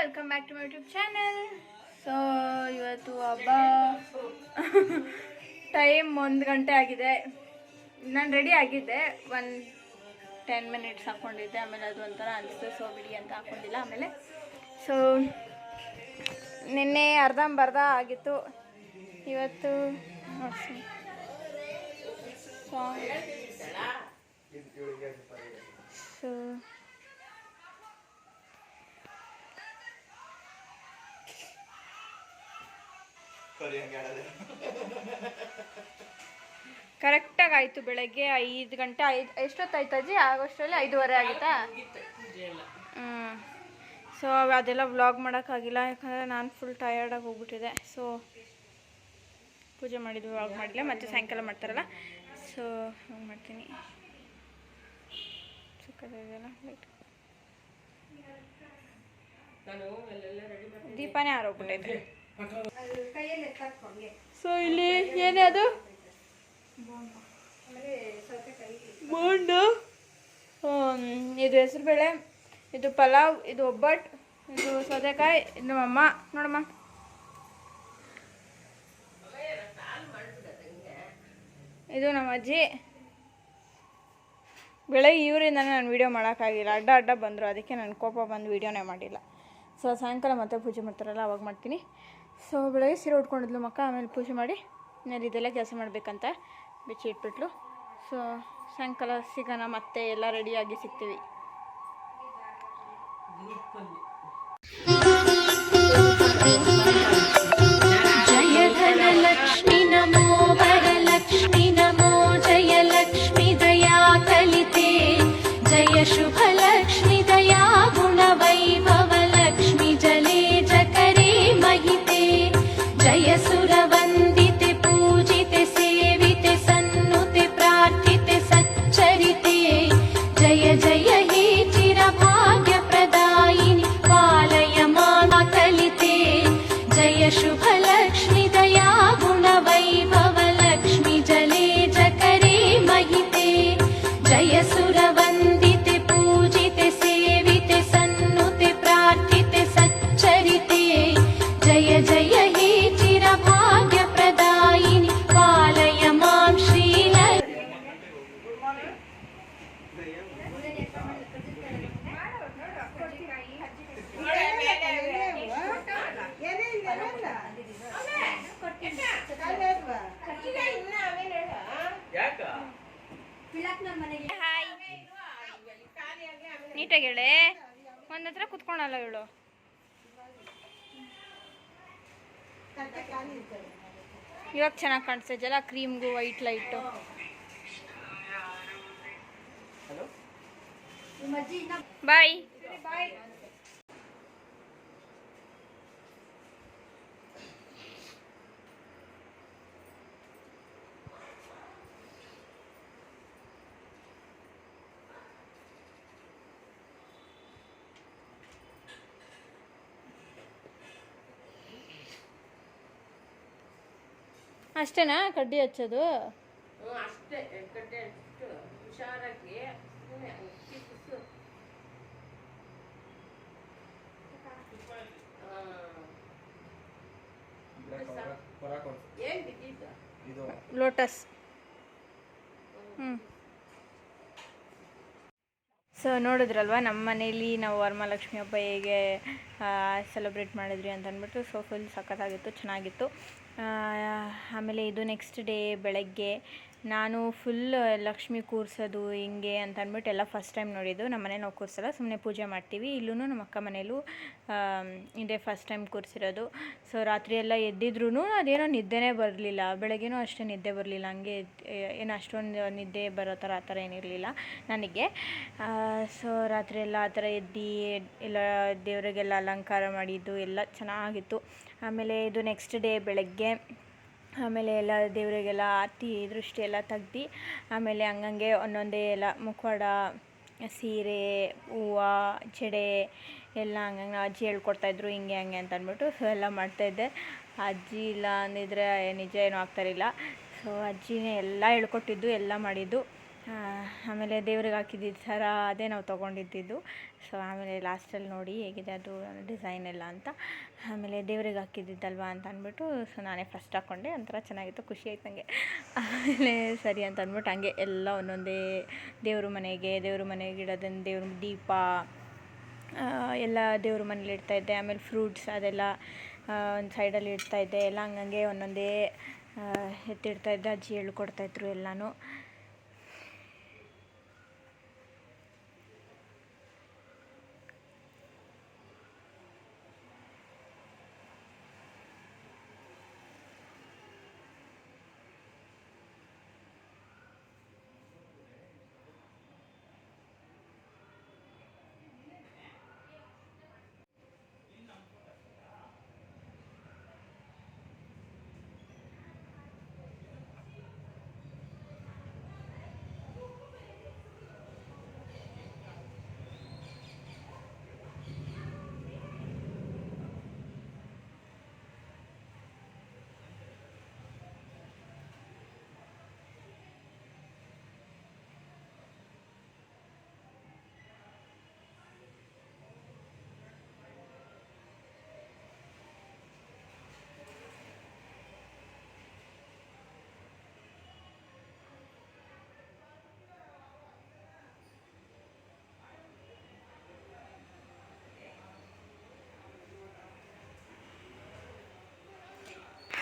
Welcome back to my YouTube channel so ಇವತ್ತು ಹಬ್ಬ. Time ಒಂದು ಗಂಟೆ ಆಗಿದೆ. ನಾನು ರೆಡಿ ಆಗಿದ್ದೆ. ಒಂದು ಟೆನ್ ಮಿನಿಟ್ಸ್ ಹಾಕ್ಕೊಂಡಿದ್ದೆ ಆಮೇಲೆ ಅದು ಒಂಥರ ಅನಿಸ್ತು. ಸೊ ಬಿಡಿ ಅಂತ ಹಾಕ್ಕೊಂಡಿಲ್ಲ ಆಮೇಲೆ. ಸೊ ನಿನ್ನೆ ಅರ್ಧಂಬರ್ಧ ಆಗಿತ್ತು. ಇವತ್ತು ಸೊ ಕರೆಕ್ಟಾಗಿ ಆಯಿತು ಬೆಳಗ್ಗೆ ಐದು ಗಂಟೆ ಐದು ಎಷ್ಟೊತ್ತಾಯ್ತು ಅಜ್ಜಿ? ಆಗೋಷ್ಟರಲ್ಲಿ ಐದೂವರೆ ಆಗುತ್ತಾ? ಹ್ಞೂ ಸೊ ಅದೆಲ್ಲ ವ್ಲಾಗ್ ಮಾಡೋಕ್ಕಾಗಿಲ್ಲ ಯಾಕಂದರೆ ನಾನು ಫುಲ್ ಟಯರ್ಡಾಗಿ ಹೋಗ್ಬಿಟ್ಟಿದೆ. ಸೊ ಪೂಜೆ ಮಾಡಿದ್ವಿ ವ್ಲಾಗ್ ಮಾಡಿಲ್ಲ ಮತ್ತು ಸಾಯಂಕಾಲ ಮಾಡ್ತಾರಲ್ಲ? ಸೊ ಹಂಗೆ ಮಾಡ್ತೀನಿ. ದೀಪಾನೇ ಆರೋಗ್ಬಿಟ್ಟೈತೆ. ಸೊ ಇಲ್ಲಿ ಏನೇ ಅದು? ಬೋಂಡು. ಇದು ಇದು ಹೆಸರುಬೇಳೆ ಇದು ಪಲಾವ್, ಇದು ಒಬ್ಬಟ್ಟು ಇದು ಸೌತೆಕಾಯಿ, ಇದು ಅಮ್ಮ. ನೋಡಮ್ಮ. ಇದು ನಮ್ಮ ಅಜ್ಜಿ. ಬೆಳಗ್ಗೆ ಇವರಿಂದ ನಾನು ವೀಡಿಯೋ ಮಾಡೋಕ್ಕಾಗಿಲ್ಲ. ಅಡ್ಡ ಅಡ್ಡ ಬಂದರು. ಅದಕ್ಕೆ ನಾನು ಕೋಪ ಬಂದು ವೀಡಿಯೋನೇ ಮಾಡಿಲ್ಲ. ಸೊ ಸಾಯಂಕಾಲ ಮತ್ತೆ ಪೂಜೆ ಮಾಡ್ತಾರಲ್ಲ, ಅವಾಗ ಮಾಡ್ತೀನಿ. ಸೊ ಬೆಳಗ್ಗೆ ಸೀರೆ ಉಟ್ಕೊಂಡಿದ್ಲು ಮಕ್ಕ, ಆಮೇಲೆ ಪೂಜೆ ಮಾಡಿ ನಾನು ಇದೆಲ್ಲ ಕೆಲಸ ಮಾಡಬೇಕಂತ ಬಿಚ್ಚಿ ಇಟ್ಬಿಟ್ಲು ಸೊ ಸಾಯಂಕಾಲ ಸಿಗೋಣ, ಮತ್ತೆ ಎಲ್ಲ ರೆಡಿಯಾಗಿ ಸಿಗ್ತೀವಿ. ಜಯ ಶುಭ ನೀಟಾಗಿ ಹೇಳೆ. ಒಂದ್ ಹತ್ರ ಕುತ್ಕೊಳಲ್ಲ ಇವಳು. ಇವಾಗ ಚೆನ್ನಾಗಿ ಕಾಣಿಸ್ತೈತಲ್ಲ ಕ್ರೀಮ್ಗೂ ವೈಟ್ ಲೈಟು. ಬಾಯ್. ಅಷ್ಟೇನಾ? ಕಡ್ಡಿ ಹಚ್ಚೋದು? ಅಷ್ಟೇ. ಹುಷಾರಾಗಿ ಲೋಟಸ್. ಹ್ಞೂ ಸೊ ನೋಡಿದ್ರಲ್ವ ನಮ್ಮ ಮನೇಲಿ ನಾವು ವರಮಹಾಲಕ್ಷ್ಮಿ ಹಬ್ಬ ಹೇಗೆ ಸೆಲೆಬ್ರೇಟ್ ಮಾಡಿದ್ರಿ ಅಂತ ಅಂದ್ಬಿಟ್ಟು ಸೊ ಫುಲ್ ಸಖತ್ತಾಗಿತ್ತು ಚೆನ್ನಾಗಿತ್ತು. ಆಮೇಲೆ ಇದು ನೆಕ್ಸ್ಟ್ ಡೇ ಬೆಳಗ್ಗೆ ನಾನು ಫುಲ್ ಲಕ್ಷ್ಮಿ ಕೂರಿಸೋದು ಹಿಂಗೆ ಅಂತ ಅಂದ್ಬಿಟ್ಟು ಎಲ್ಲ ಫಸ್ಟ್ ಟೈಮ್ ನೋಡಿದ್ದು. ನಮ್ಮ ಮನೆ ನಾವು ಕೂರಿಸಲ್ಲ ಸುಮ್ಮನೆ ಪೂಜೆ ಮಾಡ್ತೀವಿ. ಇಲ್ಲೂ ನಮ್ಮ ಅಕ್ಕ ಮನೇಲೂ ಇದೇ ಫಸ್ಟ್ ಟೈಮ್ ಕೂರಿಸಿರೋದು. ಸೊ ರಾತ್ರಿ ಎಲ್ಲ ಎದ್ದಿದ್ರೂ ಅದೇನೋ ನಿದ್ದೆನೇ ಬರಲಿಲ್ಲ. ಬೆಳಗ್ಗೆನೂ ಅಷ್ಟೇ ನಿದ್ದೆ ಬರಲಿಲ್ಲ. ಹಂಗೆ ಏನು ಅಷ್ಟೊಂದು ನಿದ್ದೆ ಬರೋ ಥರ ಆ ಥರ ಏನಿರಲಿಲ್ಲ ನನಗೆ. ಸೊ ರಾತ್ರಿ ಎಲ್ಲ ಆ ಥರ ಎದ್ದು ಎಲ್ಲ ದೇವರಿಗೆಲ್ಲ ಅಲಂಕಾರ ಮಾಡಿದ್ದು ಎಲ್ಲ ಚೆನ್ನಾಗಿತ್ತು. ಆಮೇಲೆ ಇದು ನೆಕ್ಸ್ಟ್ ಡೇ ಬೆಳಗ್ಗೆ, ಆಮೇಲೆ ಎಲ್ಲ ದೇವರಿಗೆಲ್ಲ ಆರತಿ ದೃಷ್ಟಿ ಎಲ್ಲ ತೆಗ್ದು, ಆಮೇಲೆ ಹಂಗಂಗೆ ಒಂದೊಂದೇ ಎಲ್ಲ ಮುಖವಾಡ, ಸೀರೆ, ಹೂವು, ಜಡೆ ಎಲ್ಲ ಹಂಗಂಗೆ ಅಜ್ಜಿ ಹೇಳ್ಕೊಡ್ತಾಯಿದ್ರು ಹಿಂಗೆ ಹಂಗೆ ಅಂತ ಅಂದ್ಬಿಟ್ಟು ಸೊ ಎಲ್ಲ ಮಾಡ್ತಾಯಿದ್ದೆ ಅಜ್ಜಿ ಇಲ್ಲ ಅಂದಿದ್ರೆ ನಿಜ ಏನೂ ಆಗ್ತಾಯಿರಲಿಲ್ಲ ಸೊ ಅಜ್ಜಿನೇ ಎಲ್ಲ ಹೇಳ್ಕೊಟ್ಟಿದ್ದು, ಎಲ್ಲ ಮಾಡಿದ್ದು. ಆಮೇಲೆ ದೇವ್ರಿಗೆ ಹಾಕಿದ್ದಿದ್ದು ಸರ ಅದೇ ನಾವು ತೊಗೊಂಡಿದ್ದಿದ್ದು. ಸೊ ಆಮೇಲೆ ಲಾಸ್ಟಲ್ಲಿ ನೋಡಿ ಹೇಗಿದೆ ಅದು ಡಿಸೈನ್ ಎಲ್ಲ ಅಂತ. ಆಮೇಲೆ ದೇವ್ರಿಗೆ ಹಾಕಿದ್ದಿದ್ದಲ್ವ ಅಂತ ಅಂದ್ಬಿಟ್ಟು ಸೊ ನಾನೇ ಫಸ್ಟ್ ಹಾಕ್ಕೊಂಡೆ ಒಂಥರ ಚೆನ್ನಾಗಿತ್ತು, ಖುಷಿ ಆಯ್ತು ನನಗೆ ಆಮೇಲೆ ಸರಿ ಅಂತ ಅಂದ್ಬಿಟ್ಟು ಹಂಗೆ ಎಲ್ಲ ಒಂದೊಂದೇ ದೇವ್ರ ಮನೆಗೆ ದೇವ್ರ ಮನೆಗೆ ಇಡೋದನ್ನು ದೇವ್ರ ದೀಪ ಎಲ್ಲ ದೇವ್ರ ಮನೇಲಿ ಇಡ್ತಾಯಿದ್ದೆ ಆಮೇಲೆ ಫ್ರೂಟ್ಸ್ ಅದೆಲ್ಲ ಒಂದು ಸೈಡಲ್ಲಿ ಇಡ್ತಾಯಿದ್ದೆ ಎಲ್ಲ ಹಂಗಂಗೆ ಒಂದೊಂದೇ ಎತ್ತಿಡ್ತಾ ಎತ್ತಿಡ್ತಾಯಿದ್ದೆ ಅಜ್ಜಿ ಹೇಳ್ಕೊಡ್ತಾಯಿದ್ರು ಎಲ್ಲನೂ.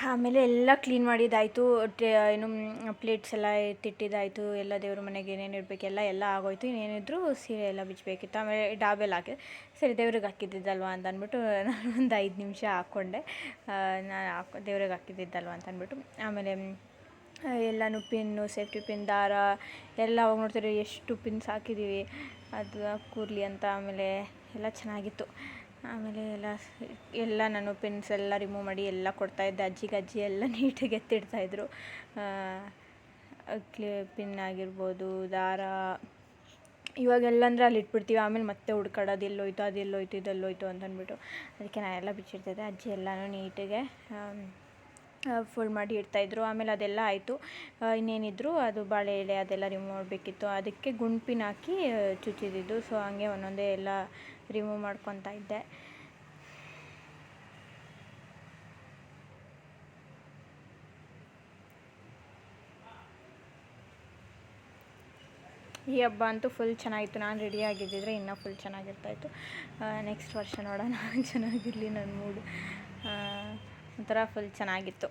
ಆಮೇಲೆ ಎಲ್ಲ ಕ್ಲೀನ್ ಮಾಡಿದ್ದಾಯಿತು ಏನು ಪ್ಲೇಟ್ಸ್ ಎಲ್ಲ ಎತ್ತಿಟ್ಟಿದ್ದಾಯಿತು ಎಲ್ಲ ದೇವ್ರ ಮನೆಗೆ ಏನೇನು ಇಡಬೇಕೆಲ್ಲ ಎಲ್ಲ ಆಗೋಯ್ತು. ಇನ್ನೇನಿದ್ರು ಸೀರೆ ಎಲ್ಲ ಬಿಚ್ಚಬೇಕಿತ್ತು ಆಮೇಲೆ ಡಾಬೆಲ್ಲ ಹಾಕಿದೆ ಸರಿ, ದೇವ್ರಿಗೆ ಹಾಕಿದ್ದಿದ್ದಲ್ವ ಅಂತ ಅಂದ್ಬಿಟ್ಟು ನಾನು ಒಂದು ಐದು ನಿಮಿಷ ಹಾಕ್ಕೊಂಡೆ ನಾನು ಹಾಕೊ, ದೇವ್ರಿಗೆ ಹಾಕಿದ್ದಿದ್ದಲ್ವ ಅಂತ ಅಂದ್ಬಿಟ್ಟು. ಆಮೇಲೆ ಎಲ್ಲನೂ ಪಿನ್ನು ಸೇಫ್ಟಿ ಪಿನ್ ದಾರ, ಎಲ್ಲ ಅವಾಗ ನೋಡ್ತಾರೆ ಎಷ್ಟು ಪಿನ್ಸ್ ಹಾಕಿದ್ದೀವಿ ಅದು ಕೂರ್ಲಿ ಅಂತ ಆಮೇಲೆ ಎಲ್ಲ ಚೆನ್ನಾಗಿತ್ತು. ಆಮೇಲೆ ಎಲ್ಲ ಎಲ್ಲ ನಾನು ಪಿನ್ಸ್ ಎಲ್ಲ ರಿಮೂವ್ ಮಾಡಿ ಎಲ್ಲ ಕೊಡ್ತಾಯಿದ್ದೆ ಅಜ್ಜಿಗೆ ಅಜ್ಜಿ ಎಲ್ಲ ನೀಟಾಗಿ ಎತ್ತಿಡ್ತಾಯಿದ್ರು ಕ್ಲಿ ಪಿನ್ ಆಗಿರ್ಬೋದು, ದಾರ. ಇವಾಗೆಲ್ಲ ಅಂದರೆ ಅಲ್ಲಿ ಇಟ್ಬಿಡ್ತೀವಿ. ಆಮೇಲೆ ಮತ್ತೆ ಹುಡ್ಕಾಡೋದು ಎಲ್ಲೋಯ್ತು ಅದು ಎಲ್ಲೋಯ್ತು ಇದು ಎಲ್ಲೋಯ್ತು ಅಂತ ಅಂದ್ಬಿಟ್ಟು ಅದಕ್ಕೆ ನಾನೆಲ್ಲ ಬಿಚ್ಚಿಡ್ತಿದ್ದೆ ಅಜ್ಜಿ ಎಲ್ಲನೂ ನೀಟಾಗೆ ಫುಲ್ ಮಾಡಿ ಇಡ್ತಾಯಿದ್ರು ಆಮೇಲೆ ಅದೆಲ್ಲ ಆಯಿತು. ಇನ್ನೇನಿದ್ರು, ಅದು ಬಾಳೆ ಎಲೆ ಅದೆಲ್ಲ ರಿಮೂವ್ ಮಾಡಬೇಕಿತ್ತು. ಅದಕ್ಕೆ ಗುಂಪಿನ ಹಾಕಿ ಚುಚ್ಚಿದ್ದಿದ್ದು. ಚುಚ್ಚಿದ್ದು ಸೊ ಹಂಗೆ ಒಂದೊಂದೇ ಎಲ್ಲ ರಿಮೂವ್ ಮಾಡ್ಕೊತಾ ಇದ್ದೆ. ಈ ಹಬ್ಬ ಅಂತೂ ಫುಲ್ ಚೆನ್ನಾಗಿತ್ತು. ನಾನು ರೆಡಿ ಆಗಿದ್ದಿದ್ರೆ ಇನ್ನೂ ಫುಲ್ ಚೆನ್ನಾಗಿರ್ತಾಯಿತ್ತು ನೆಕ್ಸ್ಟ್ ವರ್ಷ ನೋಡೋಣ. ಚೆನ್ನಾಗಿರಲಿ ನನ್ನ ಮೂಡು ಒಂಥರ ಫುಲ್ ಚೆನ್ನಾಗಿತ್ತು.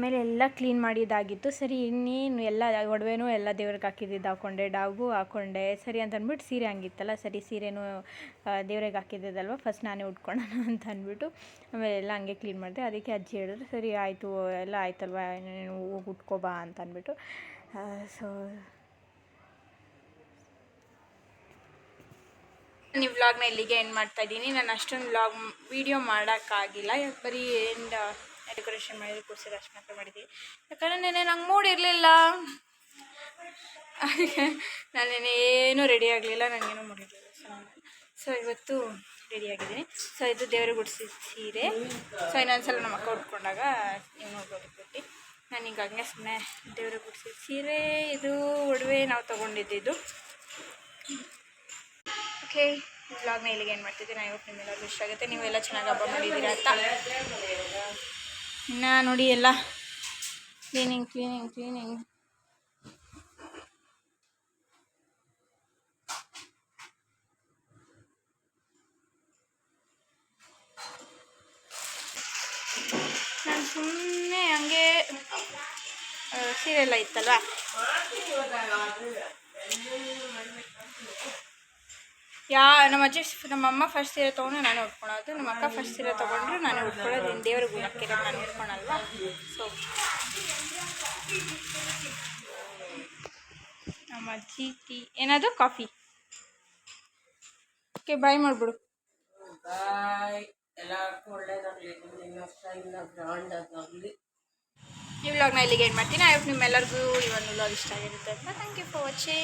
ಆಮೇಲೆ ಎಲ್ಲ ಕ್ಲೀನ್ ಮಾಡಿದ್ದಾಗಿತ್ತು. ಸರಿ, ಇನ್ನೇನು ಎಲ್ಲ ಒಡವೆನೂ ಎಲ್ಲ ದೇವ್ರಿಗೆ ಹಾಕಿದ್ದಿದ್ದು ಹಾಕ್ಕೊಂಡೆ ಡಾಗು ಹಾಕ್ಕೊಂಡೆ ಸರಿ ಅಂತ ಅಂದ್ಬಿಟ್ಟು ಸೀರೆ ಹಂಗಿತ್ತಲ್ಲ, ಸರಿ ಸೀರೆನೂ ದೇವ್ರಿಗೆ ಹಾಕಿದ್ದಲ್ವ ಫಸ್ಟ್ ನಾನೇ ಉಟ್ಕೊಳ್ಳೋಣ ಅಂತ ಅಂದ್ಬಿಟ್ಟು ಆಮೇಲೆ ಎಲ್ಲ ಹಂಗೆ ಕ್ಲೀನ್ ಮಾಡಿದೆ. ಅದಕ್ಕೆ ಅಜ್ಜಿ ಹೇಳಿದ್ರು, ಸರಿ, ಆಯಿತು, ಎಲ್ಲ ಆಯ್ತಲ್ವ? ನೀನು ಹೋಗಿ ಉಟ್ಕೋಬಾ ಅಂತ ಅಂದ್ಬಿಟ್ಟು. ಸೊ ನೀವು ವ್ಲಾಗ್ನ ಇಲ್ಲಿಗೆ ಎಂಡ್ ಮಾಡ್ತಾ ಇದ್ದೀನಿ. ನಾನು ಅಷ್ಟೊಂದು ವ್ಲಾಗ್ ವೀಡಿಯೋ ಮಾಡೋಕ್ಕಾಗಿಲ್ಲ. ಬರೀ ಎಂಡ್ ಡೆಕೋರೇಷನ್ ಮಾಡಿದ್ರು ಕೂರ್ಸಿದ್ರೆ ಅಷ್ಟು ಮಾತ್ರ ಮಾಡಿದ್ವಿ. ಯಾಕಂದರೆ ನೆನೆ ನಂಗೆ ಮೂಡ್ ಇರಲಿಲ್ಲ. ನಾನು ನೆನೆ ಏನೂ ರೆಡಿ ಆಗಲಿಲ್ಲ ನನಗೇನೂ ಮಾಡಿರಲಿಲ್ಲ ಸೊ ಸೊ ಇವತ್ತು ರೆಡಿ ಆಗಿದ್ದೀನಿ. ಸೊ ಇದು ದೇವರು ಗುಡಿಸಿದ ಸೀರೆ. ಸೊ ಇನ್ನೊಂದ್ಸಲ ನಮ್ಮ ಅಕ್ಕ ಉಟ್ಕೊಂಡಾಗ ನೀವು ನೋಡ್ಬೋದು ಬಿಟ್ಟು ನಾನು ಈಗ ಹಂಗೆ ಸುಮ್ಮನೆ ದೇವರು ಗುಡಿಸಿದ ಸೀರೆ, ಇದು ಒಡವೆ ನಾವು ತೊಗೊಂಡಿದ್ದಿದ್ದು. ಓಕೆ ಬ್ಲಾಗ್ನ ಇಲ್ಲಿಗೆ ಏನು ಮಾಡ್ತಿದ್ದೀನಿ ನಾನು ಇವತ್ತು ನಿಮ್ಮೆಲ್ಲರಿಗೂ ಇಷ್ಟ ಆಗುತ್ತೆ. ನೀವೆಲ್ಲ ಚೆನ್ನಾಗಿ ಹಬ್ಬ ಮಾಡಿದ್ದೀರಾ ಅಂತ. ಇನ್ನು ನೋಡಿ ಎಲ್ಲ. ಕ್ಲೀನಿಂಗ್ ಕ್ಲೀನಿಂಗ್ ಕ್ಲೀನಿಂಗ್ ನಾನು ಸುಮ್ಮನೆ ಹಂಗೆ ಆ, ಸೀರೆ ಎಲ್ಲ ಇತ್ತಲ್ವಾ? ಯಾ ನಮ್ಮ ಅಜ್ಜಿ ನಮ್ಮ ಅಮ್ಮ ಫಸ್ಟ್ ಸೀರೆ ತೊಗೊಂಡು ನಾನು ಉಟ್ಕೊಳೋದು. ನಮ್ಮ ಅಕ್ಕ ಫಸ್ಟ್ ಸೀರೆ ತೊಗೊಂಡ್ರು ನಾನು ಉಟ್ಕೊಳ್ಳೋದು ಇನ್ನು ದೇವ್ರಿಗೆ ಹಾಕಿರೋ ನಾನು ಉಟ್ಕೊಳಲ್ವಾ? ಸೊ ನಮ್ಮ ಅಜ್ಜಿ ಟೀ ಏನದು? ಕಾಫಿ. Okay bye ಮಾಡಿಬಿಡು. ಬಾಯ್ ಎಲ್ಲರಿಗೂ ಒಳ್ಳೇದಾಗಲಿ. ನಿಮ್ಮ ಈ ವ್ಲಾಗ್ನ ಇಲ್ಲಿಗೆ ಏನು ಮಾಡ್ತೀನಿ. ಐ ಹೋಪ್ ನಿಮ್ಮೆಲ್ಲರಿಗೂ ಈ ಒಂದು ವ್ಲಾಗ್ ಇಷ್ಟ ಆಗಿರುತ್ತೆ ಅಂತ ಥ್ಯಾಂಕ್ ಯು ಫಾರ್ ವಾಚಿಂಗ್